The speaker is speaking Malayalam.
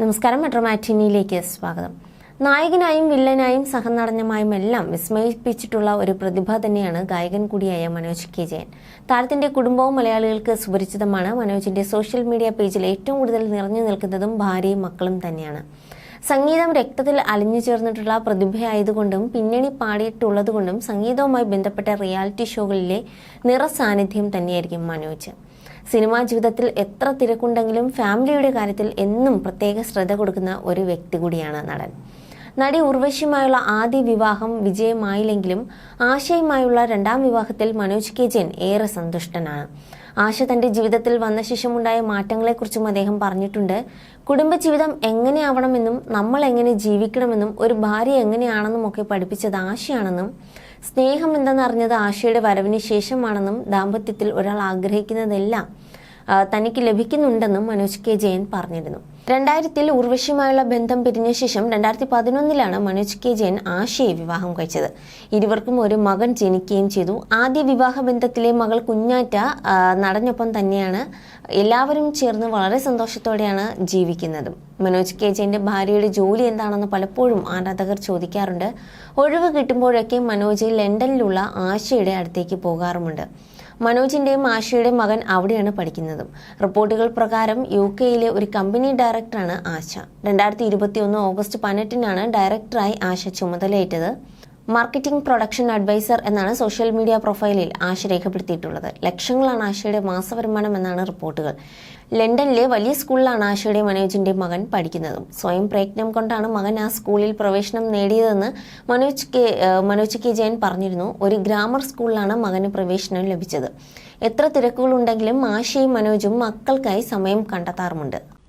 നമസ്കാരം. മെട്രോ മാറ്റിനിയിലേക്ക് സ്വാഗതം. നായകനായും വില്ലനായും സഹനടനുമായും എല്ലാം വിസ്മയിപ്പിച്ചിട്ടുള്ള ഒരു പ്രതിഭ തന്നെയാണ് ഗായകൻ കൂടിയായ മനോജ് കെ ജയൻ. താരത്തിന്റെ കുടുംബവും മലയാളികൾക്ക് സുപരിചിതമാണ്. മനോജിന്റെ സോഷ്യൽ മീഡിയ പേജിൽ ഏറ്റവും കൂടുതൽ നിറഞ്ഞു നിൽക്കുന്നതും ഭാര്യയും മക്കളും തന്നെയാണ്. സംഗീതം രക്തത്തിൽ അലിഞ്ഞു ചേർന്നിട്ടുള്ള പ്രതിഭയായതുകൊണ്ടും പിന്നണി പാടിയിട്ടുള്ളതുകൊണ്ടും സംഗീതവുമായി ബന്ധപ്പെട്ട റിയാലിറ്റി ഷോകളിലെ നിറസാന്നിധ്യം തന്നെയായിരിക്കും മനോജ്. സിനിമാ ജീവിതത്തിൽ എത്ര തിരക്കുണ്ടെങ്കിലും ഫാമിലിയുടെ കാര്യത്തിൽ എന്നും പ്രത്യേക ശ്രദ്ധ കൊടുക്കുന്ന ഒരു വ്യക്തി കൂടിയാണ് നടൻ. നടി ഉർവശിയുമായുള്ള ആദ്യ വിവാഹം വിജയമായില്ലെങ്കിലും ആശയുമായുള്ള രണ്ടാം വിവാഹത്തിൽ മനോജ് കെ ജയൻ ഏറെ സന്തുഷ്ടനാണ്. ആശ തന്റെ ജീവിതത്തിൽ വന്ന ശേഷമുണ്ടായ മാറ്റങ്ങളെക്കുറിച്ചും അദ്ദേഹം പറഞ്ഞിട്ടുണ്ട്. കുടുംബജീവിതം എങ്ങനെയാവണമെന്നും നമ്മൾ എങ്ങനെ ജീവിക്കണമെന്നും ഒരു ഭാര്യ എങ്ങനെയാണെന്നും ഒക്കെ പഠിപ്പിച്ചത് ആശയാണെന്നും സ്നേഹം എന്തെന്നറിഞ്ഞത് ആശയുടെ വരവിന് ശേഷമാണെന്നും ദാമ്പത്യത്തിൽ ഒരാൾ ആഗ്രഹിക്കുന്നതെല്ലാം തനിക്ക് ലഭിക്കുന്നുണ്ടെന്നും മനോജ് കെ ജയൻ പറഞ്ഞിരുന്നു. രണ്ടായിരത്തിൽ ഉർവശിയുമായുള്ള ബന്ധം പിരിഞ്ഞ ശേഷം രണ്ടായിരത്തി പതിനൊന്നിലാണ് മനോജ് കെ ജയൻ ആശയെ വിവാഹം കഴിച്ചത്. ഇരുവർക്കും ഒരു മകൻ ജനിക്കുകയും ചെയ്തു. ആദ്യ വിവാഹ ബന്ധത്തിലെ മകൾ കുഞ്ഞാറ്റ നടനൊപ്പം തന്നെയാണ് എല്ലാവരും ചേർന്ന് വളരെ സന്തോഷത്തോടെയാണ് ജീവിക്കുന്നത്. മനോജ് കെ ജയന്റെ ഭാര്യയുടെ ജോലി എന്താണെന്ന് പലപ്പോഴും ആരാധകർ ചോദിക്കാറുണ്ട്. ഒഴിവ് കിട്ടുമ്പോഴൊക്കെ മനോജ് ലണ്ടനിലുള്ള ആശയുടെ അടുത്തേക്ക് പോകാറുമുണ്ട്. മനോജിന്റെയും ആശയുടെയും മകൻ അവിടെയാണ് പഠിക്കുന്നതും. റിപ്പോർട്ടുകൾ പ്രകാരം യു കെയിലെ ഒരു കമ്പനി ഡയറക്ടറാണ് ആശ. രണ്ടായിരത്തി ഇരുപത്തി ഒന്ന് ഓഗസ്റ്റ് പതിനെട്ടിനാണ് ഡയറക്ടറായി ആശ ചുമതലയേറ്റത്. മാർക്കറ്റിംഗ് പ്രൊഡക്ഷൻ അഡ്വൈസർ എന്നാണ് സോഷ്യൽ മീഡിയ പ്രൊഫൈലിൽ ആശ രേഖപ്പെടുത്തിയിട്ടുള്ളത്. ലക്ഷങ്ങളാണ് ആശയുടെ മാസവരുമാനം എന്നാണ് റിപ്പോർട്ടുകൾ. ലണ്ടനിലെ വലിയ സ്കൂളിലാണ് ആശയുടെ മനോജിന്റെ മകൻ പഠിക്കുന്നതും. സ്വയം പ്രയത്നം കൊണ്ടാണ് മകൻ ആ സ്കൂളിൽ പ്രവേശനം നേടിയതെന്ന് മനോജ് കെ മനോജ് കെ ജയൻ പറഞ്ഞിരുന്നു. ഒരു ഗ്രാമർ സ്കൂളിലാണ് മകന് പ്രവേശനം ലഭിച്ചത്. എത്ര തിരക്കുകളുണ്ടെങ്കിലും ആശയും മനോജും മക്കൾക്കായി സമയം കണ്ടെത്താറുമുണ്ട്.